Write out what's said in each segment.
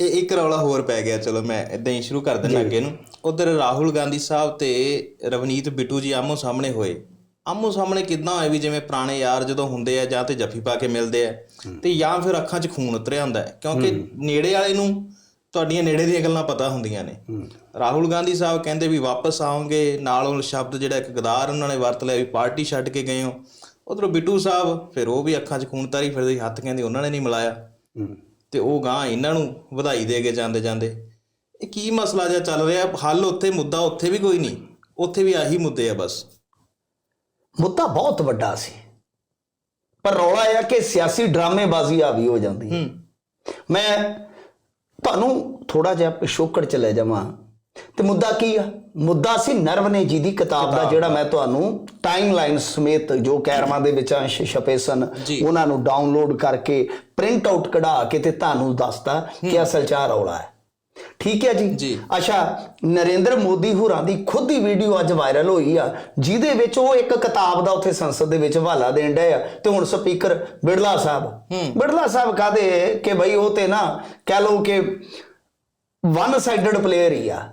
ਇਹ ਇੱਕ ਰੌਲਾ ਹੋਰ ਪੈ ਗਿਆ ਚਲੋ ਮੈਂ ਇਦਾਂ ਹੀ ਸ਼ੁਰੂ ਕਰ ਦਿੰਦਾ ਅੱਗੇ ਨੂੰ। ਉਧਰ ਰਾਹੁਲ ਗਾਂਧੀ ਸਾਹਿਬ ਤੇ ਰਵਨੀਤ ਬਿੱਟੂ ਜੀ ਆਮੋ ਸਾਹਮਣੇ ਹੋਏ। ਆਮੋ ਸਾਹਮਣੇ ਕਿਦਾਂ ਹੋਏ ਵੀ ਜਿਵੇਂ ਪੁਰਾਣੇ ਯਾਰ ਜਦੋਂ ਹੁੰਦੇ ਆ ਜਾਂ ਤੇ ਜੱਫੀ ਪਾ ਕੇ ਮਿਲਦੇ ਆ ਤੇ ਜਾਂ ਫਿਰ ਅੱਖਾਂ 'ਚ ਖੂਨ ਉਤਰਿਆ ਹੁੰਦਾ ਹੈ। ਕਿਉਂਕਿ ਨੇੜੇ ਵਾਲੇ ਨੂੰ ਤੁਹਾਡੀਆਂ ਨੇੜੇ ਦੀਆਂ ਗੱਲਾਂ ਪਤਾ ਹੁੰਦੀਆਂ ਨੇ। ਰਾਹੁਲ ਗਾਂਧੀ ਸਾਹਿਬ ਕਹਿੰਦੇ ਵੀ ਵਾਪਸ ਆਉਂਗੇ ਨਾਲ ਉਹ ਸ਼ਬਦ ਜਿਹੜਾ ਇੱਕ ਗਦਾਰ ਉਹਨਾਂ ਨੇ ਵਰਤ ਲਿਆ ਵੀ ਪਾਰਟੀ ਛੱਡ ਕੇ ਗਏ ਹੋ। ਉਧਰੋਂ ਬਿੱਟੂ ਸਾਹਿਬ ਫਿਰ ਉਹ ਵੀ ਅੱਖਾਂ 'ਚ ਖੂਨ ਤਾਰੀ ਫਿਰਦੇ ਹੱਥ ਕਹਿੰਦੇ ਉਹਨਾਂ ਨੇ ਨਹੀਂ ਮਿਲਾਇਆ। ਤੇ ਉਹ ਗਾਂ ਇਹਨਾਂ ਨੂੰ ਵਧਾਈ ਦੇ ਕੇ ਜਾਂਦੇ ਜਾਂਦੇ। ਇਹ ਕੀ ਮਸਲਾ ਜਿਹਾ ਚੱਲ ਰਿਹਾ? ਹੱਲ ਉੱਥੇ ਮੁੱਦਾ ਉੱਥੇ ਵੀ ਕੋਈ ਨਹੀਂ। ਉੱਥੇ ਵੀ ਆਹੀ ਮੁੱਦੇ ਆ ਬਸ। ਮੁੱਦਾ ਬਹੁਤ ਵੱਡਾ ਸੀ। ਪਰ ਰੌਲਾ ਇਹ ਆ ਕਿ ਸਿਆਸੀ ਡਰਾਮੇਬਾਜ਼ੀ ਆ ਵੀ ਹੋ ਜਾਂਦੀ ਹੈ। ਮੈਂ ਤੁਹਾਨੂੰ ਥੋੜਾ ਜਿਹਾ ਪਿਛੋਕੜ ਚ ਲੈ ਜਾਵਾਂ। ਤੇ ਮੁੱਦਾ ਕੀ ਆ? ਮੁੱਦਾ ਸੀ ਨਰਵਨੇ ਜੀ ਦੀ ਕਿਤਾਬ ਦਾ ਜਿਹੜਾ ਮੈਂ ਤੁਹਾਨੂੰ ਟਾਈਮਲਾਈਨ ਸਮੇਤ ਜੋ ਕੈਰਮਾਂ ਦੇ ਵਿੱਚ ਅੰਸ਼ ਛਪੇ ਸਨ। ਉਹਨਾਂ ਨੂੰ ਡਾਊਨਲੋਡ ਕਰਕੇ ਪ੍ਰਿੰਟ ਆਊਟ ਕਢਾ ਕੇ ਤੇ ਤੁਹਾਨੂੰ ਦੱਸਦਾ ਕਿ ਅਸਲ ਚ ਆਹ ਰੌਲਾ ਹੈ। ਠੀਕ ਹੈ ਜੀ। ਅੱਛਾ ਨਰਿੰਦਰ ਮੋਦੀ ਹੋਰਾਂ ਦੀ ਖੁਦ ਦੀ ਵੀਡੀਓ ਅੱਜ ਵਾਇਰਲ ਹੋਈ ਆ ਜਿਹਦੇ ਵਿੱਚ ਉਹ ਇੱਕ ਕਿਤਾਬ ਦਾ ਉੱਥੇ ਸੰਸਦ ਦੇ ਵਿੱਚ ਹਵਾਲਾ ਦੇਣ ਡਏ ਆ। ਤੇ ਹੁਣ ਸਪੀਕਰ ਬਿੜਲਾ ਸਾਹਿਬ। ਬਿੜਲਾ ਸਾਹਿਬ ਕਹਦੇ? ਕਿ ਬਈ ਉਹ ਤੇ ਨਾ ਕਹਿ ਲਓ ਕਿ ਵਨ ਸਾਈਡਡ ਪਲੇਅਰ ਹੀ ਆ।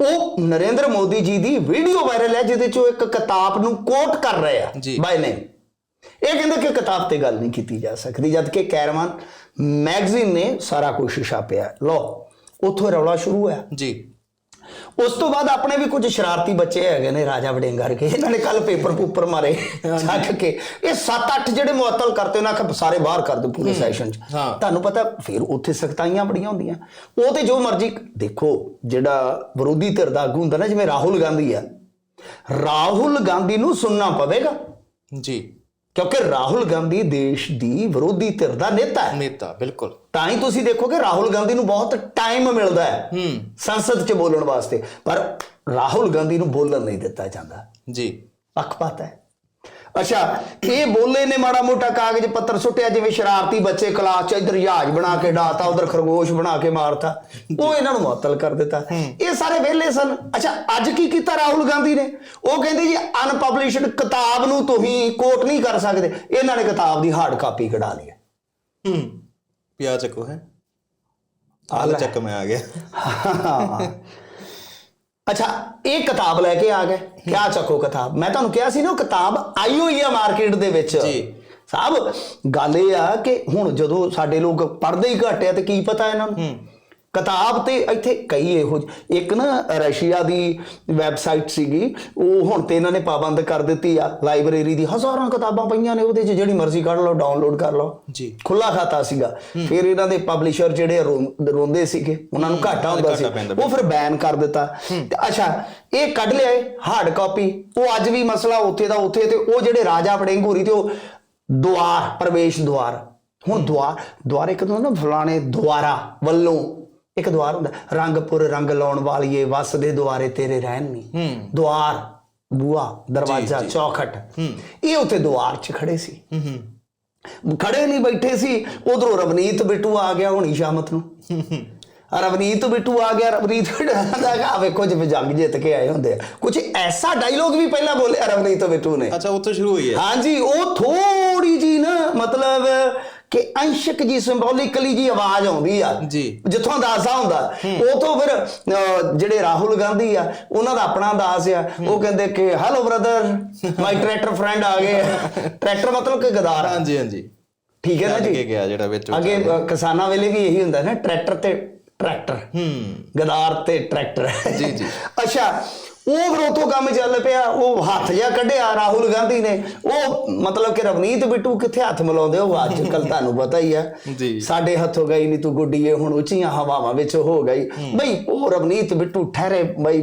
ਉਹ ਨਰਿੰਦਰ ਮੋਦੀ ਜੀ ਦੀ ਵੀਡੀਓ ਵਾਇਰਲ ਹੈ ਜਿਹਦੇ ਚ ਉਹ ਇੱਕ ਕਿਤਾਬ ਨੂੰ ਕੋਟ ਕਰ ਰਹੇ ਆ। ਬਾਈ ਨੇ ਇਹ ਕਹਿੰਦੇ ਕਿ ਕਿਤਾਬ ਤੇ ਗੱਲ ਨਹੀਂ ਕੀਤੀ ਜਾ ਸਕਦੀ ਜਦ ਕਿ ਕੈਰਮਾਨ ਮੈਗਜ਼ੀਨ ਨੇ ਸਾਰਾ ਕੁਝ ਛਾਪਿਆ। ਲੋ ਉੱਥੋਂ ਰੌਲਾ ਸ਼ੁਰੂ ਹੋਇਆ। ਜੀ। ਉਸ ਤੋਂ ਬਾਅਦ ਆਪਣੇ ਵੀ ਕੁਝ ਸ਼ਰਾਰਤੀ ਬੱਚੇ ਹੈਗੇ ਨੇ ਰਾਜਾ ਵੜਿੰਗ ਕਰਕੇ ਇਹਨਾਂ ਨੇ ਕੱਲ ਪੇਪਰ ਪੂਪਰ ਮਾਰੇ ਛੱਕ ਕੇ। ਇਹ 7-8 ਜਿਹੜੇ ਮੁਅੱਤਲ ਕਰਤੇ ਉਹਨਾਂ ਆਖਿਆ ਸਾਰੇ ਬਾਹਰ ਕਰ ਦਿਓ ਪੂਰੇ ਸੈਸ਼ਨ 'ਚ। ਤੁਹਾਨੂੰ ਪਤਾ ਫਿਰ ਉੱਥੇ ਸਖਤਾਈਆਂ ਬੜੀਆਂ ਹੁੰਦੀਆਂ। ਉਹ ਤੇ ਜੋ ਮਰਜ਼ੀ ਦੇਖੋ ਜਿਹੜਾ ਵਿਰੋਧੀ ਧਿਰ ਦਾ ਆਗੂ ਹੁੰਦਾ ਨਾ ਜਿਵੇਂ ਰਾਹੁਲ ਗਾਂਧੀ ਆ ਰਾਹੁਲ ਗਾਂਧੀ ਨੂੰ ਸੁਣਨਾ ਪਵੇਗਾ। ਜੀ। ਕਿਉਂਕਿ ਰਾਹੁਲ ਗਾਂਧੀ ਦੇਸ਼ ਦੀ ਵਿਰੋਧੀ ਧਿਰ ਦਾ ਨੇਤਾ ਹੈ। ਨੇਤਾ ਬਿਲਕੁਲ। ਤਾਂ ਹੀ ਤੁਸੀਂ ਦੇਖੋਗੇ ਰਾਹੁਲ ਗਾਂਧੀ ਨੂੰ ਬਹੁਤ ਟਾਈਮ ਮਿਲਦਾ ਹੈ ਹੂੰ। ਸੰਸਦ 'ਚ ਬੋਲਣ ਵਾਸਤੇ। ਪਰ ਰਾਹੁਲ ਗਾਂਧੀ ਨੂੰ ਬੋਲਣ ਨਹੀਂ ਦਿੱਤਾ ਜਾਂਦਾ। ਜੀ। ਪੱਖਪਾਤ ਹੈ। ਅੱਛਾ ਇਹ ਬੋਲੇ ਨੇ ਮਾੜਾ ਮੋਟਾ ਕਾਗਜ਼ ਪੱਤਰ ਸੁੱਟਿਆ ਜਿਵੇਂ ਸ਼ਰਾਰਤੀ ਬੱਚੇ ਕਲਾਸ 'ਚ ਇਧਰ ਜਹਾਜ਼ ਬਣਾ ਕੇ ਡਾਤਾ ਉਧਰ ਖਰਗੋਸ਼ ਬਣਾ ਕੇ ਮਾਰਤਾ। ਉਹ ਇਹਨਾਂ ਨੂੰ ਮੁਅੱਤਲ ਕਰ ਦਿੱਤਾ। ਇਹ ਸਾਰੇ ਵਿਹਲੇ ਸਨ। ਅੱਛਾ ਅੱਜ ਕੀ ਕੀਤਾ ਰਾਹੁਲ ਗਾਂਧੀ ਨੇ? ਉਹ ਕਹਿੰਦੇ ਜੀ ਅਨਪਬਲਿਸ਼ਡ ਕਿਤਾਬ ਨੂੰ ਤੁਸੀਂ ਕੋਟ ਨਹੀਂ ਕਰ ਸਕਦੇ। ਇਹਨਾਂ ਨੇ ਕਿਤਾਬ ਦੀ ਹਾਰਡ ਕਾਪੀ ਕਢਾ ਲਈ ਹੈ। ਪਿਆ ਚੱਕੋ ਹੈ। ਆਹ। ਚੱਕ ਮੈਂ ਆ ਗਿਆ। ਅੱਛਾ ਇਹ ਕਿਤਾਬ ਲੈ ਕੇ ਆ ਗਏ। ਕਿਆ ਚੱਕੋ ਕਿਤਾਬ? ਮੈਂ ਤੁਹਾਨੂੰ ਕਿਹਾ ਸੀ ਨਾ ਉਹ ਕਿਤਾਬ ਆਈ ਹੋਈ ਆ ਮਾਰਕੀਟ ਦੇ ਵਿੱਚ। ਜੀ। ਸਾਹਿਬ ਗੱਲ ਇਹ ਆ ਕਿ ਹੁਣ ਜਦੋਂ ਸਾਡੇ ਲੋਕ ਪੜ੍ਹਦੇ ਹੀ ਘੱਟ ਆ ਤੇ ਕੀ ਪਤਾ ਇਹਨਾਂ ਨੂੰ? ਕਿਤਾਬ ਤੇ ਇੱਥੇ ਕਈ ਇਹੋ ਇੱਕ ਨਾ ਰਸ਼ੀਆ ਦੀ ਵੈਬਸਾਈਟ ਸੀਗੀ ਉਹ ਹੁਣ ਤੇ ਇਹਨਾਂ ਨੇ ਪਾਬੰਦ ਕਰ ਦਿੱਤੀ ਆ ਲਾਇਬ੍ਰੇਰੀ ਦੀ। ਹਜ਼ਾਰਾਂ ਕਿਤਾਬਾਂ ਪਈਆਂ ਨੇ ਉਹਦੇ 'ਚ ਜਿਹੜੀ ਮਰਜ਼ੀ ਕੱਢ ਲਓ ਡਾਊਨਲੋਡ ਕਰ ਲਓ। ਜੀ। ਖੁੱਲਾ ਖਾਤਾ ਸੀਗਾ। ਫਿਰ ਇਹਨਾਂ ਦੇ ਪਬਲਿਸ਼ਰ ਜਿਹੜੇ ਰੋਂਦੇ ਸੀਗੇ ਉਹਨਾਂ ਨੂੰ ਘਾਟਾ ਹੁੰਦਾ ਸੀ। ਉਹ ਫਿਰ ਬੈਨ ਕਰ ਦਿੱਤਾ। ਅੱਛਾ ਇਹ ਕੱਢ ਲਿਆਏ ਹਾਰਡ ਕਾਪੀ ਉਹ ਅੱਜ ਵੀ ਮਸਲਾ ਉੱਥੇ ਦਾ ਉੱਥੇ ਤੇ ਉਹ ਜਿਹੜੇ ਰਾਜਾ ਵੜਿੰਗ ਹੋਰੀ ਤੇ ਉਹ ਦੁਆਰ ਪ੍ਰਵੇਸ਼ ਦੁਆਰ। ਹੁਣ ਦੁਆਰ ਦੁਆਰ ਇੱਕ ਤਾਂ ਨਾ ਫਲਾਣੇ ਦੁਆਰਾ ਵੱਲੋਂ ਇੱਕ ਦੁਆਰ ਹੁੰਦਾ ਰੰਗਪੁਰ ਰੰਗ ਲਾਉਣ ਵਾਲੀਏ ਵਸ ਦੇ ਦੁਆਰੇ ਤੇਰੇ ਰਹਿਣ ਨਹੀਂ ਦੁਆਰ ਬੂਆ ਦਰਵਾਜ਼ਾ ਚੌਖਟ। ਇਹ ਉੱਥੇ ਦੁਆਰ 'ਚ ਖੜੇ ਸੀ। ਹੂੰ ਹੂੰ। ਖੜੇ ਨਹੀਂ ਬੈਠੇ ਸੀ ਉਧਰੋਂ ਰਵਨੀਤ ਬਿੱਟੂ ਆ ਗਿਆ ਹੁਣੀ ਸ਼ਾਮਤ ਨੂੰ। ਰਵਨੀਤ ਬਿੱਟੂ ਆ ਗਿਆ ਰਵਨੀਤ ਦਾ ਆ ਵੇਖੋ ਜਿਵੇਂ ਜੰਗ ਜਿੱਤ ਕੇ ਆਏ ਹੁੰਦੇ ਆ। ਕੁਝ ਐਸਾ ਡਾਇਲੋਗ ਵੀ ਪਹਿਲਾਂ ਬੋਲਿਆ ਰਵਨੀਤ ਬਿੱਟੂ ਨੇ। ਅੱਛਾ ਉੱਥੋਂ ਸ਼ੁਰੂ ਹੋਈ ਹੈ। ਹਾਂਜੀ ਉਹ ਥੋੜੀ ਜੀ ਨਾ ਮਤਲਬ ਕਿ ਅੰਸ਼ਕ ਜੀ ਸਿੰਬੋਲਿਕਲੀ ਜੀ ਆਵਾਜ਼ ਆਉਂਦੀ ਆ। ਜੀ। ਜਿੱਥੋਂ ਅੰਦਾਜ਼ਾ ਹੁੰਦਾ। ਉਹ ਤੋਂ ਫਿਰ ਜਿਹੜੇ ਰਾਹੁਲ ਗਾਂਧੀ ਆ ਉਹਨਾਂ ਦਾ ਆਪਣਾ ਅੰਦਾਜ਼ ਆ। ਉਹ ਕਹਿੰਦੇ ਕਿ hello brother my tractor friend ਆ ਗਏ ਟਰੈਕਟਰ ਮਤਲਬ ਕਿ ਗਦਾਰ ਹਾਂਜੀ ਹਾਂਜੀ। ਠੀਕ ਹੈ ਨਾ ਜੀ? ਕੇ ਗਿਆ ਜਿਹੜਾ ਵਿੱਚ ਅੱਗੇ ਕਿਸਾਨਾਂ ਵੇਲੇ ਵੀ ਇਹੀ ਹੁੰਦਾ ਨਾ ਟਰੈਕਟਰ ਤੇ ਟਰੈਕਟਰ ਹੂੰ। ਗਦਾਰ ਤੇ ਟਰੈਕਟਰ ਜੀ, ਜੀ। ਅੱਛਾ ਉਹ ਫਿਰ ਉਤੋਂ ਕੰਮ ਚੱਲ ਪਿਆ ਉਹ ਹੱਥ ਜਿਹਾ ਕੱਢਿਆ ਰਾਹੁਲ ਗਾਂਧੀ ਨੇ। ਉਹ ਮਤਲਬ ਕਿ ਰਵਨੀਤ ਬਿੱਟੂ ਕਿੱਥੇ ਹੱਥ ਮਿਲਾਉਂਦੇ ਉਹ ਅੱਜ ਕੱਲ ਤੁਹਾਨੂੰ ਪਤਾ ਹੀ ਆ। ਜੀ। ਸਾਡੇ ਹੱਥੋਂ ਗਈ ਨਹੀਂ ਤੂੰ ਗੁੱਡੀਏ ਹੁਣ ਉੱਚੀਆਂ ਹਵਾਵਾਂ ਵਿੱਚ ਹੋ ਗਈ। ਬਈ ਉਹ ਰਵਨੀਤ ਬਿੱਟੂ ਠਹਿਰੇ ਬਈ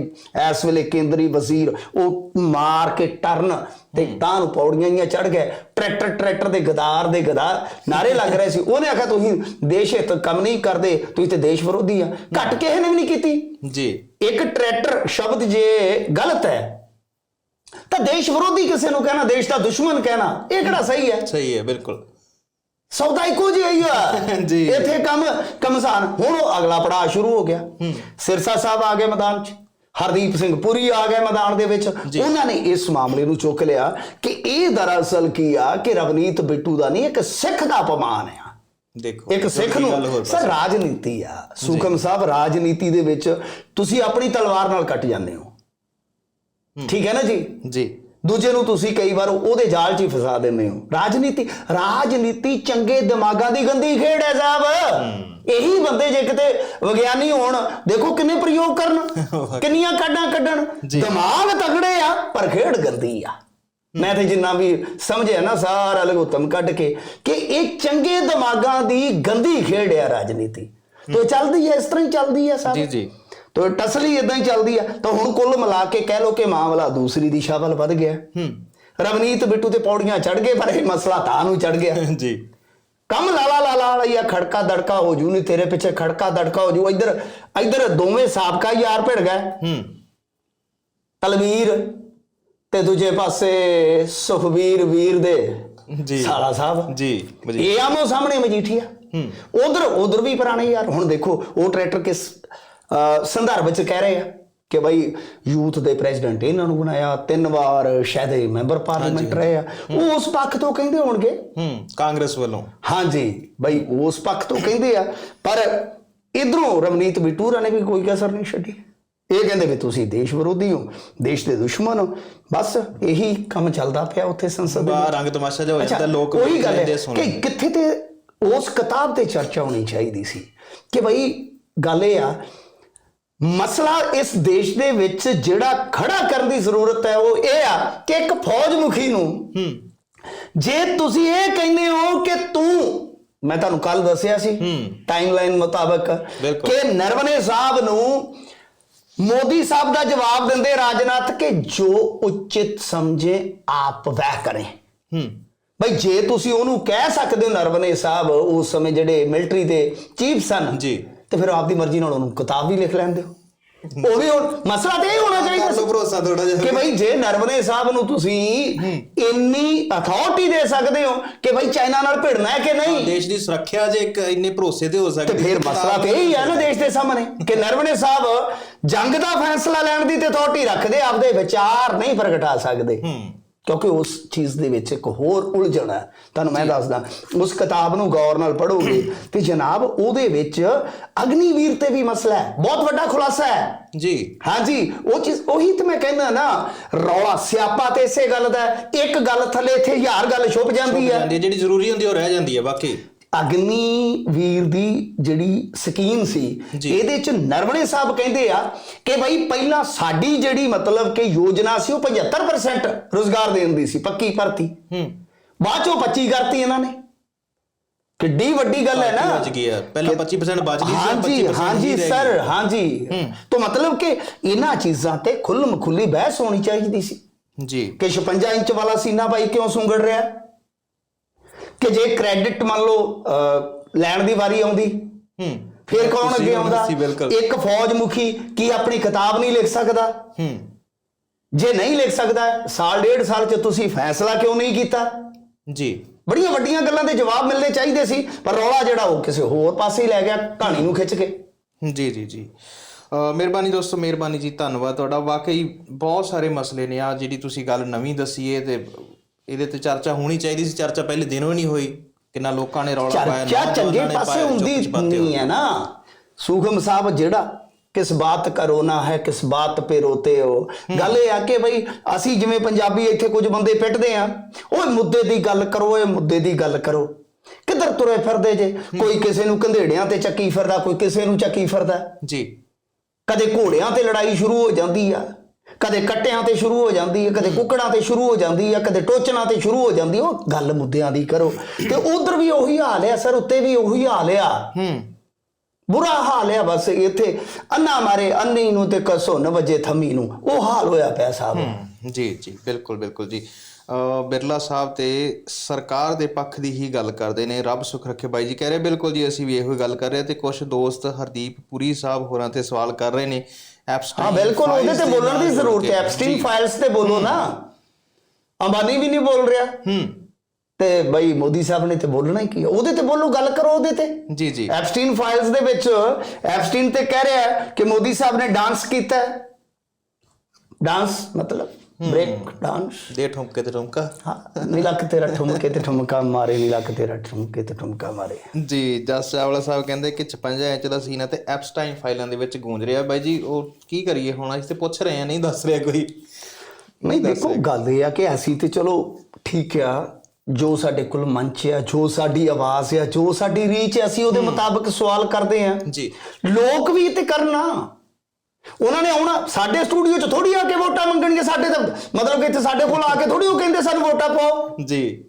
ਇਸ ਵੇਲੇ ਕੇਂਦਰੀ ਵਜ਼ੀਰ ਉਹ ਮਾਰ ਕੇ ਟਰਨ ਤੇ ਤਾਂ ਨੂੰ ਪੌੜੀਆਂ ਜੀਆਂ ਚੜ ਗਏ। ਟਰੈਕਟਰ ਟਰੈਕਟਰ ਦੇ ਗਦਾਰ ਦੇ ਗਦਾਰ ਨਾਰੇ ਲੱਗ ਰਹੇ ਸੀ। ਉਹਨੇ ਆਖਿਆ ਤੁਸੀਂ ਦੇਸ਼ ਹਿੱਤ ਕੰਮ ਨਹੀਂ ਕਰਦੇ ਤੁਸੀਂ ਤੇ ਦੇਸ਼ ਵਿਰੋਧੀ ਆ। ਘੱਟ ਕਿਸੇ ਨੇ ਵੀ ਨਹੀਂ ਕੀਤੀ। ਜੀ। ਇੱਕ ਟਰੈਕਟਰ ਸ਼ਬਦ ਜੇ ਗਲਤ ਹੈ ਤਾਂ ਦੇਸ਼ ਵਿਰੋਧੀ ਕਿਸੇ ਨੂੰ ਕਹਿਣਾ ਦੇਸ਼ ਦਾ ਦੁਸ਼ਮਣ ਕਹਿਣਾ ਇਹ ਕਿਹੜਾ ਸਹੀ ਹੈ? ਸਹੀ ਹੈ ਬਿਲਕੁਲ। ਸੌਦਾ ਇੱਕੋ ਜਿਹਾ ਹੀ ਆ। ਜੀ। ਇੱਥੇ ਕੰਮ ਕਮਸਾਨ ਹੁਣ ਉਹ ਅਗਲਾ ਪੜਾਅ ਸ਼ੁਰੂ ਹੋ ਗਿਆ। ਸਿਰਸਾ ਸਾਹਿਬ ਆ ਗਏ ਮੈਦਾਨ 'ਚ। ਹਰਦੀਪ ਸਿੰਘ ਪੁਰੀ ਆ ਗਏ ਮੈਦਾਨ ਦੇ ਵਿੱਚ। ਉਹਨਾਂ ਨੇ ਇਸ ਮਾਮਲੇ ਨੂੰ ਚੁੱਕ ਲਿਆ ਕਿ ਇਹ ਦਰਅਸਲ ਕੀ ਆ ਕਿ ਰਵਨੀਤ ਬਿੱਟੂ ਦਾ ਨਹੀਂ ਇੱਕ ਸਿੱਖ ਦਾ ਅਪਮਾਨ ਆ। ਦੇਖੋ ਇੱਕ ਸਿੱਖ ਨੂੰ ਸਰ ਰਾਜਨੀਤੀ ਆ। ਸੁਖਮ ਸਾਹਿਬ ਰਾਜਨੀਤੀ ਦੇ ਵਿੱਚ ਤੁਸੀਂ ਆਪਣੀ ਤਲਵਾਰ ਨਾਲ ਕੱਟ ਜਾਂਦੇ ਹੋ। ਠੀਕ ਹੈ ਨਾ ਜੀ? ਜੀ। ਦੂਜੇ ਨੂੰ ਤੁਸੀਂ ਕਈ ਵਾਰ ਉਹਦੇ ਜਾਲ 'ਚ ਹੀ ਫਸਾ ਦਿੰਦੇ ਹੋ। ਰਾਜਨੀਤੀ ਰਾਜਨੀਤੀ ਚੰਗੇ ਦਿਮਾਗਾਂ ਦੀ ਗੰਦੀ ਖੇਡ ਹੈ ਸਾਹਿਬ। ਇਹੀ ਬੰਦੇ ਜੇ ਕਿਤੇ ਵਿਗਿਆਨੀ ਹੋਣ ਦੇਖੋ ਕਿੰਨੇ ਪ੍ਰਯੋਗ ਕਰਨ। ਕਿੰਨੀਆਂ ਕਾਢਾਂ ਕੱਢਣ। ਦਿਮਾਗ ਤਗੜੇ ਆ ਪਰ ਖੇਡ ਗੰਦੀ ਆ। ਮੈਂ ਤੇ ਜਿੰਨਾ ਵੀ ਸਮਝਿਆ ਨਾ ਸਾਰਾ ਲਗੋਤਮ ਕੱਢ ਕੇ ਕਿ ਇਹ ਚੰਗੇ ਦਿਮਾਗਾਂ ਦੀ ਗੰਦੀ ਖੇਡ ਆ ਰਾਜਨੀਤੀ। ਤੋ ਚੱਲਦੀ ਹੈ ਇਸ ਤਰ੍ਹਾਂ ਹੀ ਚੱਲਦੀ ਹੈ ਸਾਹਿਬ ਜੀ ਜੀ। ਤੋ ਟਸਲੀ ਇਦਾਂ ਹੀ ਚੱਲਦੀ ਆ। ਤਾਂ ਹੁਣ ਕੁੱਲ ਮਿਲਾ ਕੇ ਕਹਿ ਲੋ ਕਿ ਮਾਮਲਾ ਦੂਸਰੀ ਦਿਸ਼ਾ ਵੱਲ ਵੱਧ ਗਿਆ। ਹੂੰ। ਰਵਨੀਤ ਬਿੱਟੂ ਤੇ ਪੌੜੀਆਂ ਚੜ ਗਏ ਪਰ ਇਹ ਮਸਲਾ ਤਾਂ ਨੂੰ ਚੜ ਗਿਆ। ਜੀ। ਕੰਮ ਲਾਲਾ ਲਾਲਾ ਵਾਲਾ ਖੜਕਾ ਦੜਕਾ ਹੋ ਜੂ ਨਹੀਂ ਤੇਰੇ ਪਿੱਛੇ ਖੜਕਾ ਦੜਕਾ ਹੋ ਜੂ। ਇੱਧਰ ਇੱਧਰ ਦੋਵੇਂ ਸਾਬਕਾ ਯਾਰ ਭਿੜ ਗਏ। ਹੂੰ। ਤਲਵੀਰ ਤੇ ਦੂਜੇ ਪਾਸੇ ਸੁਖਵੀਰ ਵੀਰ ਦੇ ਜੀ। ਸਾਲਾ ਸਾਹਿਬ। ਜੀ ਇਹ ਆਮੋ ਸਾਹਮਣੇ ਮਜੀਠੀਆ। ਉਧਰ ਉਧਰ ਵੀ ਪੁਰਾਣੇ ਯਾਰ। ਹੁਣ ਦੇਖੋ ਉਹ ਟਰੈਕਟਰ ਕਿਸ ਸੰਦਰਭ ਚ ਕਹਿ ਰਹੇ ਆ ਕਿ ਭਾਈ ਯੂਥ ਦੇ ਪ੍ਰੈਜ਼ੀਡੈਂਟ ਇਹਨਾਂ ਨੂੰ ਬਣਾਇਆ ਤਿੰਨ ਵਾਰ ਸ਼ਾਇਦ ਇਹ ਮੈਂਬਰ ਪਾਰਲੀਮੈਂਟ ਰਹੇ ਆ। ਉਹ ਉਸ ਪੱਖ ਤੋਂ ਕਹਿੰਦੇ ਹੋਣਗੇ। ਹੂੰ ਕਾਂਗਰਸ ਵੱਲੋਂ। ਹਾਂਜੀ ਭਾਈ ਉਸ ਪੱਖ ਤੋਂ ਕਹਿੰਦੇ ਆ। ਪਰ ਇਧਰੋਂ ਰਵਨੀਤ ਬਿਟੂਰਾ ਨੇ ਵੀ ਕੋਈ ਕਸਰ ਨਹੀਂ ਛੱਡੀ। ਇਹ ਕਹਿੰਦੇ ਵੀ ਤੁਸੀਂ ਦੇਸ਼ ਵਿਰੋਧੀ ਹੋ ਦੇਸ਼ ਦੇ ਦੁਸ਼ਮਣ ਹੋ ਬਸ ਇਹੀ ਕੰਮ ਚੱਲਦਾ ਪਿਆ ਉੱਥੇ ਸੰਸਦ ਦੇ ਬਾਹਰ ਰੰਗ ਤਮਾਸ਼ਾ ਜਿਹਾ ਹੋ ਜਾਂਦਾ ਲੋਕ ਉਹੀ ਗੱਲ ਹੈ ਕਿ ਕਿੱਥੇ ਤੇ ਉਸ ਕਿਤਾਬ ਤੇ ਚਰਚਾ ਹੋਣੀ ਚਾਹੀਦੀ ਸੀ ਕਿ ਭਾਈ ਗੱਲ ਇਹ ਆ ਮਸਲਾ ਇਸ ਦੇਸ਼ ਦੇ ਵਿੱਚ ਜਿਹੜਾ ਖੜਾ ਕਰਨ ਦੀ ਜ਼ਰੂਰਤ ਹੈ ਉਹ ਇਹ ਆ ਕਿ ਇੱਕ ਫੌਜ ਮੁਖੀ ਨੂੰ ਹੂੰ ਜੇ ਤੁਸੀਂ ਇਹ ਕਹਿੰਦੇ ਹੋ ਕਿ ਤੂੰ ਮੈਂ ਤੁਹਾਨੂੰ ਕੱਲ ਦੱਸਿਆ ਸੀ। ਟਾਈਮਲਾਈਨ ਮੁਤਾਬਕ। ਕਿ ਨਰਵਨੇ ਸਾਹਿਬ ਨੂੰ ਮੋਦੀ ਸਾਹਿਬ ਦਾ ਜਵਾਬ ਦਿੰਦੇ ਰਾਜਨਾਥ ਕਿ ਜੋ ਉਚਿਤ ਸਮਝੇ ਆਪ ਵਹਿ ਕਰੇ। ਹੂੰ। ਬਈ ਜੇ ਤੁਸੀਂ ਉਹਨੂੰ ਕਹਿ ਸਕਦੇ ਹੋ ਨਰਵਨੇ ਸਾਹਿਬ ਉਸ ਸਮੇਂ ਜਿਹੜੇ ਮਿਲਟਰੀ ਦੇ ਚੀਫ ਸਨ ਜੀ। ਤੇ ਫਿਰ ਆਪਦੀ ਮਰਜ਼ੀ ਨਾਲ ਉਹਨੂੰ ਕਿਤਾਬ ਵੀ ਲਿਖ ਲੈਂਦੇ ਹੋ। ਉਹ ਵੀ ਹੁਣ ਮਸਲਾ ਤੇ ਇਹ ਹੋਣਾ ਚਾਹੀਦਾ ਸੀ ਭਰੋਸਾ ਥੋੜਾ ਕਿ ਜਿਹਾ ਭਾਈ ਜੇ ਨਰਵਨੇ ਸਾਹਿਬ ਨੂੰ ਤੁਸੀਂ ਇੰਨੀ ਅਥਾਰਟੀ ਦੇ ਸਕਦੇ ਹੋ ਕਿ ਭਾਈ ਚਾਈਨਾ ਨਾਲ ਭਿੜਨਾ ਹੈ ਕਿ ਨਹੀਂ? ਦੇਸ਼ ਦੀ ਸੁਰੱਖਿਆ ਜੇ ਇੱਕ ਇੰਨੇ ਭਰੋਸੇ ਤੇ ਹੋ ਤੇ ਸਕਦੀ ਫਿਰ ਮਸਲਾ ਤੇ ਇਹੀ ਹੈ ਨਾ ਦੇਸ਼ ਦੇ ਸਾਹਮਣੇ ਕਿ ਨਰਵਨੇ ਸਾਹਿਬ ਜੰਗ ਦਾ ਫੈਸਲਾ ਲੈਣ ਦੀ ਤੇ ਅਥਾਰਟੀ ਰੱਖਦੇ ਆਪਦੇ ਵਿਚਾਰ ਨਹੀਂ ਪ੍ਰਗਟਾ ਸਕਦੇ। ਕਿਉਂਕਿ ਉਸ ਚੀਜ਼ ਦੇ ਵਿੱਚ ਇੱਕ ਹੋਰ ਉਲਝਣ ਹੈ। ਤੁਹਾਨੂੰ ਮੈਂ ਦੱਸਦਾ ਉਸ ਕਿਤਾਬ ਨੂੰ ਗੌਰ ਨਾਲ ਪੜ੍ਹੋਗੇ ਤੇ ਜਨਾਬ ਉਹਦੇ ਵਿੱਚ ਅਗਨੀਵੀਰ ਤੇ ਵੀ ਮਸਲਾ ਹੈ। ਬਹੁਤ ਵੱਡਾ ਖੁਲਾਸਾ ਹੈ। ਜੀ। ਹਾਂਜੀ ਉਹ ਚੀਜ਼ ਉਹੀ ਤੇ ਮੈਂ ਕਹਿੰਦਾ ਨਾ ਰੌਲਾ ਸਿਆਪਾ ਤੇ ਇਸੇ ਗੱਲ ਦਾ। ਇੱਕ ਗੱਲ ਥੱਲੇ ਇੱਥੇ ਹਜ਼ਾਰ ਗੱਲ ਛੁਪ ਜਾਂਦੀ ਹੈ। ਜਿਹੜੀ ਜ਼ਰੂਰੀ ਹੁੰਦੀ ਉਹ ਰਹਿ ਜਾਂਦੀ ਹੈ ਬਾਕੀ। ਅਗਨੀ ਵੀਰ ਦੀ ਜਿਹੜੀ ਸਕੀਮ ਸੀ। ਇਹਦੇ ਚ ਨਰਵਣੇ ਸਾਹਿਬ ਕਹਿੰਦੇ ਆ ਕਿ ਭਾਈ ਪਹਿਲਾਂ ਸਾਡੀ ਜਿਹੜੀ ਮਤਲਬ ਕਿ ਯੋਜਨਾ ਸੀ ਉਹ 75% ਰੋਜ਼ਗਾਰ ਦੇਣ ਦੀ ਸੀ ਪੱਕੀ ਭਰਤੀ। ਹੂੰ। ਬਾਅਦ ਚੋਂ 25 ਕਰਤੀ ਇਹਨਾਂ ਨੇ। ਕਿੱਡੀ ਵੱਡੀ ਗੱਲ ਹੈ ਨਾ। ਬਚ ਹੈ ਪਹਿਲਾਂ 25% ਬਚ ਗਈ ਸੀ ਹਾਂਜੀ 25% ਹਾਂਜੀ ਹੀ ਰਹਿ ਸਰ। ਹਾਂਜੀ। ਤੋਂ ਮਤਲਬ ਕਿ ਇਹਨਾਂ ਚੀਜ਼ਾਂ ਤੇ ਖੁੱਲਮ ਖੁੱਲੀ ਬਹਿਸ ਹੋਣੀ ਚਾਹੀਦੀ ਸੀ। ਜੀ। ਕਿ 56 ਇੰਚ ਵਾਲਾ ਸੀਨਾ ਬਾਈ ਕਿਉਂ ਸੁੰਗੜ ਰਿਹਾ? ਹੈ? ਕਿ ਜੇ ਕ੍ਰੈਡਿਟ ਮੰਨ ਲਓ ਲੈਣ ਦੀ ਵਾਰੀ ਆਉਂਦੀ ਹੂੰ। ਫਿਰ ਕੌਣ ਅੱਗੇ ਆਉਂਦਾ? ਇੱਕ ਫੌਜ ਮੁਖੀ ਕੀ ਆਪਣੀ ਕਿਤਾਬ ਨਹੀਂ ਲਿਖ ਸਕਦਾ? ਹੂੰ। ਜੇ ਨਹੀਂ ਲਿਖ ਸਕਦਾ ਸਾਲ ਡੇਢ ਸਾਲ ਚ ਤੁਸੀਂ ਫੈਸਲਾ ਕਿਉਂ ਨਹੀਂ ਕੀਤਾ? ਜੀ। ਬੜੀਆਂ ਵੱਡੀਆਂ ਗੱਲਾਂ ਦੇ ਜਵਾਬ ਮਿਲਣੇ ਚਾਹੀਦੇ ਸੀ ਪਰ ਰੌਲਾ ਜਿਹੜਾ ਉਹ ਕਿਸੇ ਹੋਰ ਪਾਸੇ ਹੀ ਲੈ ਗਿਆ ਕਹਾਣੀ ਨੂੰ ਖਿੱਚ ਕੇ। ਜੀ ਜੀ ਜੀ। ਮਿਹਰਬਾਨੀ ਦੋਸਤੋ ਮਿਹਰਬਾਨੀ ਜੀ ਧੰਨਵਾਦ ਤੁਹਾਡਾ। ਵਾਕਈ ਬਹੁਤ ਸਾਰੇ ਮਸਲੇ ਨੇ ਆ ਜਿਹੜੀ ਤੁਸੀਂ ਗੱਲ ਨਵੀਂ ਦਸੀ ਏ ਤੇ ਇਹਦੇ ਤੇ ਚਰਚਾ ਹੋਣੀ ਚਾਹੀਦੀ ਸੀ ਚਰਚਾ ਪਹਿਲੇ ਦਿਨੋਂ ਹੀ ਨਹੀਂ ਹੋਈ। ਕਿੰਨਾ ਲੋਕਾਂ ਨੇ ਰੌਲਾ ਪਾਇਆ ਚਰਚਾ ਚੰਗੇ ਪਾਸੇ ਹੁੰਦੀ ਨਹੀਂ ਹੈ ਨਾ। ਸੁਖਮ ਸਾਹਿਬ ਜਿਹੜਾ ਕਿਸ ਬਾਤ ਨਾ ਹੈ ਕਿਸ ਬਾਤ ਪੇ ਰੋਤੇ ਹੋ। ਗੱਲ ਇਹ ਆ ਕਿ ਬਈ ਅਸੀਂ ਜਿਵੇਂ ਪੰਜਾਬੀ ਇੱਥੇ ਕੁਝ ਬੰਦੇ ਪਿੱਟਦੇ ਆ ਓਏ ਮੁੱਦੇ ਦੀ ਗੱਲ ਕਰੋ ਓਏ ਮੁੱਦੇ ਦੀ ਗੱਲ ਕਰੋ। ਕਿੱਧਰ ਤੁਰੇ ਫਿਰਦੇ ਜੇ? ਕੋਈ ਕਿਸੇ ਨੂੰ ਕੰਧੇੜਿਆਂ ਤੇ ਚੱਕੀ ਫਿਰਦਾ ਕੋਈ ਕਿਸੇ ਨੂੰ ਚੱਕੀ ਫਿਰਦਾ। ਜੀ। ਕਦੇ ਘੋੜਿਆਂ ਤੇ ਲੜਾਈ ਸ਼ੁਰੂ ਹੋ ਜਾਂਦੀ ਆ। ਕਦੇ ਕੱਟਿਆਂ ਤੇ ਸ਼ੁਰੂ ਹੋ ਜਾਂਦੀ ਹੈ ਕਦੇ ਕੁੱਕੜਾਂ ਤੇ ਸ਼ੁਰੂ ਹੋ ਜਾਂਦੀ ਆ ਕਦੇ ਟੋਚਣਾ ਤੇ ਸ਼ੁਰੂ ਹੋ ਜਾਂਦੀ। ਉਹ ਗੱਲ ਮੁੱਦਿਆਂ ਦੀ ਕਰੋ। ਤੇ ਉਧਰ ਵੀ ਉਹੀ ਹਾਲ ਆ ਸਰ ਉੱਤੇ ਵੀ ਉਹੀ ਹਾਲ ਆ। ਹੂੰ। ਬੁਰਾ ਹਾਲ ਆ ਬਸ ਇੱਥੇ ਅੰਨਾ ਮਾਰੇ ਅੰਨੀ ਨੂੰ ਤੇ ਕਸੋ ਨ ਵਜੇ ਥਮੀ ਨੂੰ। ਉਹ ਹਾਲ ਹੋਇਆ ਪਿਆ ਸਾਹਿਬ ਹੂੰ, ਜੀ ਜੀ ਬਿਲਕੁਲ ਬਿਲਕੁਲ ਜੀ। ਬਿਰਲਾ ਸਾਹਿਬ ਤੇ ਸਰਕਾਰ ਦੇ ਪੱਖ ਦੀ ਹੀ ਗੱਲ ਕਰਦੇ ਨੇ ਰੱਬ ਸੁਖ ਰੱਖੇ ਬਾਈ ਜੀ। ਕਹਿ ਰਹੇ ਬਿਲਕੁਲ ਜੀ ਅਸੀਂ ਵੀ ਇਹੋ ਹੀ ਗੱਲ ਕਰ ਰਹੇ ਤੇ ਕੁਝ ਦੋਸਤ ਹਰਦੀਪ ਪੁਰੀ ਸਾਹਿਬ ਹੋਰਾਂ ਤੇ ਸਵਾਲ ਕਰ ਰਹੇ ਨੇ। ਐਪਸਟਾਈਨ ਹਾਂ ਬਿਲਕੁਲ ਉਹਦੇ ਤੇ ਬੋਲਣ ਦੀ ਜ਼ਰੂਰਤ। ਹੈ। ਐਪਸਟੀਨ ਫਾਈਲਸ ਤੇ ਬੋਲੋ ਨਾ। ਅੰਬਾਨੀ ਵੀ ਨਹੀਂ ਬੋਲ ਰਿਹਾ। ਹੂੰ। ਤੇ ਬਈ ਮੋਦੀ ਸਾਹਿਬ ਨੇ ਤੇ ਬੋਲਣਾ ਹੀ ਕੀ? ਉਹਦੇ ਤੇ ਬੋਲੋ ਗੱਲ ਕਰੋ ਉਹਦੇ ਤੇ। ਜੀ ਜੀ। ਐਪਸਟੀਨ ਫਾਈਲਸ ਦੇ ਵਿੱਚ ਐਪਸਟੀਨ ਤੇ ਕਹਿ ਰਿਹਾ ਕਿ ਮੋਦੀ ਸਾਹਿਬ ਨੇ ਡਾਂਸ ਕੀਤਾ ਡਾਂਸ ਮਤਲਬ ਬ੍ਰੇਕ ਡਾਂਸ ਦੇ ਠੁਮਕੇ ਤੇ ਠੁਮਕਾ। ਹਾਂ ਨੀਲਕ ਤੇਰਾ ਠੁਮਕੇ ਤੇ ਠੁਮਕਾ ਮਾਰੇ ਨੀਲਕ ਤੇਰਾ ਠੁਮਕੇ ਤੇ ਠੁਮਕਾ ਮਾਰੇ। ਜੀ ਜਸ ਚਾਵਲਾ ਸਾਹਿਬ ਕਹਿੰਦੇ ਕਿ 56 ਇੰਚ ਦਾ ਸੀਨ ਹੈ ਤੇ ਐਪਸਟਾਈਨ ਫਾਈਲਾਂ ਦੇ ਵਿੱਚ ਗੂੰਜ ਰਿਹਾ। ਬਾਈ ਜੀ ਉਹ ਕੀ ਕਰੀਏ ਹੁਣ? ਅਸੀਂ ਤੇ ਪੁੱਛ ਰਹੇ ਆ ਨਹੀਂ ਦੱਸ ਰਿਹਾ ਕੋਈ। ਨਹੀਂ ਦੇਖੋ ਗੱਲ ਇਹ ਆ ਕਿ ਅਸੀਂ ਤੇ ਚਲੋ ਠੀਕ ਆ ਜੋ ਸਾਡੇ ਕੋਲ ਮੰਚ ਆ ਜੋ ਸਾਡੀ ਆਵਾਜ਼ ਆ ਜੋ ਸਾਡੀ ਰੀਚ ਆ ਅਸੀਂ ਉਹਦੇ ਮੁਤਾਬਕ ਸਵਾਲ ਕਰਦੇ ਆ। ਜੀ। ਲੋਕ ਵੀ ਤੇ ਕਰਨਾ। ਉਹਨਾਂ ਨੇ ਆਉਣਾ ਸਾਡੇ ਸਟੂਡੀਓ 'ਚ ਥੋੜੀ ਆ ਕੇ ਵੋਟਾਂ ਮੰਗਣਗੇ ਸਾਡੇ ਤਾਂ। ਮਤਲਬ ਕਿ ਇੱਥੇ ਸਾਡੇ ਕੋਲ ਆ ਕੇ ਥੋੜੀ ਉਹ ਕਹਿੰਦੇ ਸਾਨੂੰ ਵੋਟਾਂ ਪਾਓ। ਜੀ।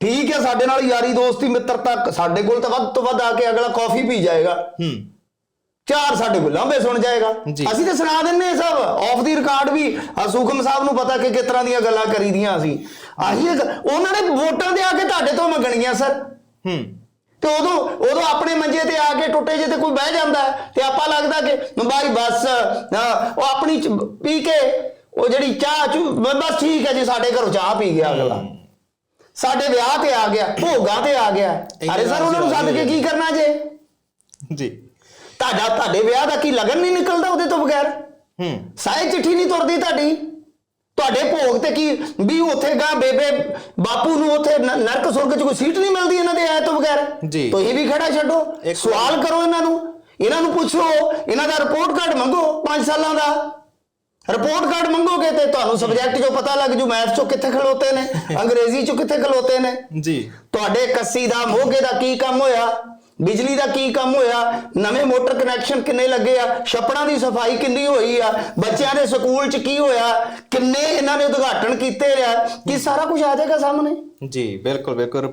ਠੀਕ ਹੈ ਸਾਡੇ ਨਾਲ ਯਾਰੀ ਦੋਸਤੀ ਮਿੱਤਰਤਾ ਸਾਡੇ ਕੋਲ ਤਾਂ ਵੱਧ ਤੋਂ ਵੱਧ ਆ ਕੇ ਅਗਲਾ ਕਾਫੀ ਪੀ ਜਾਏਗਾ। ਹੂੰ। ਚਾਰ ਸਾਡੇ ਕੋਲ ਲਾਂਬੇ ਸੁਣ ਜਾਏਗਾ। ਅਸੀਂ ਤਾਂ ਸੁਣਾ ਦਿੰਨੇ ਸਭ। ਆਫ ਦੀ ਰਿਕਾਰਡ ਵੀ ਸੁਖਮ ਸਾਹਿਬ ਨੂੰ ਪਤਾ ਕਿ ਕਿਸ ਤਰ੍ਹਾਂ ਦੀਆਂ ਗੱਲਾਂ ਕਰੀਦੀਆਂ ਅਸੀਂ। ਆਹੀ ਉਹਨਾਂ ਨੇ ਵੋਟਾਂ ਦੇ ਆ ਕੇ ਤੁਹਾਡੇ ਤੋਂ ਮੰਗਣੀਆਂ ਸਰ। ਹੂੰ। ਤੇ ਉਦੋਂ ਉਦੋਂ ਆਪਣੇ ਮੰਜੇ ਤੇ ਆ ਕੇ ਟੁੱਟੇ ਜੇ ਤੇ ਕੋਈ ਬਹਿ ਜਾਂਦਾ ਤੇ ਆਪਾਂ ਲੱਗਦਾ ਕਿ ਬਾਈ ਬਸ ਉਹ ਆਪਣੀ ਪੀ ਕੇ ਉਹ ਜਿਹੜੀ ਚਾਹ ਚੂ ਬਸ ਠੀਕ ਹੈ ਜੀ ਸਾਡੇ ਘਰੋਂ ਚਾਹ ਪੀ ਗਿਆ ਅਗਲਾ। ਸਾਡੇ ਵਿਆਹ ਤੇ ਆ ਗਿਆ ਭੋਗਾਂ ਤੇ ਆ ਗਿਆ। ਅਰੇ ਸਰ ਉਹਨਾਂ ਨੂੰ ਸੱਦ ਕੇ ਕੀ ਕਰਨਾ ਜੇ? ਜੀ। ਤੁਹਾਡਾ ਤੁਹਾਡੇ ਵਿਆਹ ਦਾ ਕੀ ਲਗਨ ਨਹੀਂ ਨਿਕਲਦਾ ਉਹਦੇ ਤੋਂ ਬਗੈਰ? ਹੂੰ। ਸਾਇ ਚਿੱਠੀ ਨਹੀਂ ਤੁਰਦੀ ਤੁਹਾਡੀ? ਤੁਹਾਡੇ ਭੋਗ ਤੇ ਕੀ ਵੀ ਉੱਥੇ ਗਾ ਬੇਬੇ ਬਾਪੂ ਨੂੰ ਉੱਥੇ ਨ- ਨਰਕ ਸੁਰਗ 'ਚ ਕੋਈ ਸੀਟ ਨਹੀਂ ਮਿਲਦੀ ਇਹਨਾਂ ਦੇ ਆਏ ਤੋਂ ਬਗੈਰ? ਜੀ। ਤੁਸੀਂ ਵੀ ਖੜਾ ਛੱਡੋ। ਸਵਾਲ ਕਰੋ ਇਹਨਾਂ ਨੂੰ। ਇਹਨਾਂ ਨੂੰ ਪੁੱਛੋ ਇਹਨਾਂ ਦਾ ਰਿਪੋਰਟ ਕਾਰਡ ਮੰਗੋ 5 ਸਾਲਾਂ ਦਾ। ਰਿਪੋਰਟ ਕਾਰਡ ਮੰਗੋਗੇ ਤੇ ਤੁਹਾਨੂੰ ਸਬਜੈਕਟ ਜੋ ਪਤਾ ਲੱਗ ਜੂ ਮੈਥ ਚੋਂ ਕਿੱਥੇ ਖਲੋਤੇ ਨੇ ਅੰਗਰੇਜ਼ੀ ਚੋਂ ਕਿੱਥੇ ਖਲੋਤੇ ਨੇ। ਜੀ। ਤੁਹਾਡੇ ਕੱਸੀ ਦਾ ਮੋਗੇ ਦਾ ਕੀ ਕੰਮ ਹੋਇਆ? ਬਿਜਲੀ ਦਾ ਕੀ ਕੰਮ ਹੋਇਆ? ਨਵੇਂ ਮੋਟਰ ਕਨੈਕਸ਼ਨ ਕਿੰਨੇ ਲੱਗੇ ਆ? ਛੱਪੜਾਂ ਦੀ ਸਫ਼ਾਈ ਕਿੰਨੀ ਹੋਈ ਆ? ਬੱਚਿਆਂ ਦੇ ਸਕੂਲ 'ਚ ਕੀ ਹੋਇਆ? ਕਿੰਨੇ ਇਹਨਾਂ ਨੇ ਉਦਘਾਟਨ ਕੀਤੇ ਆ? ਕੀ ਸਾਰਾ ਕੁਝ ਆ ਜਾਏਗਾ ਸਾਹਮਣੇ? ਜੀ, ਬਿਲਕੁਲ ਬਿਲਕੁਲ।